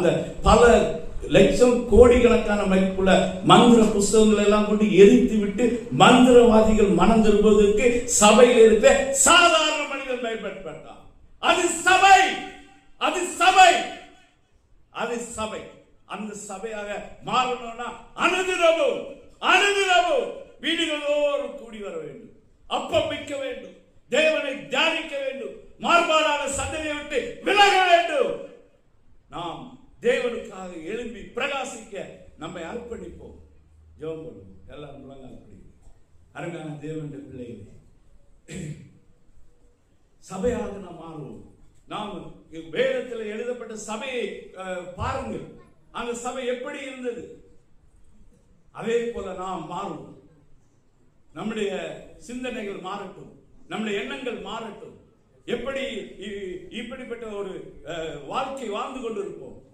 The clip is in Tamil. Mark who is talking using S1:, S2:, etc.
S1: அந்த பல லட்சம் கோடிக்கணக்கான மதிப்புள்ள மந்திர புஸ்தகங்கள் எல்லாம் கொண்டு எரித்து விட்டு மந்திரவாதிகள் மனம் திரும்புவதற்கு சபையில் இருக்க சாதாரண மனிதன் பயன்படுத்தான் அது சபை! அது சபை! அது சபை. அந்த சபையாக மாறணும்னா அணுதினமும் அணுதினமும் வீடுகளோரும் கூடி வர வேண்டும். அப்பம் வைக்க வேண்டும். தேவனை தியானிக்க வேண்டும். மாறுபாடான சந்ததியை விட்டு தேவனுக்காக எழும்பி பிரகாசிக்க நம்மை அர்ப்பணிப்போம். ஜெபம் பண்ணுவோம். எல்லாம் முழங்கால் அப்படி அருமையான தேவனுடைய பிள்ளைகளே சபையாக நாம் மாறுவோம். நாம் வேதத்தில் எழுதப்பட்ட சபையை பாருங்கள். அந்த சபை எப்படி இருந்தது? அதே போல நாம் மாறுவோம். நம்முடைய சிந்தனைகள் மாறட்டும். நம்முடைய எண்ணங்கள் மாறட்டும். எப்படி இ- இப்படிப்பட்ட ஒரு வாழ்க்கை வாழ்ந்து கொண்டிருப்போம்.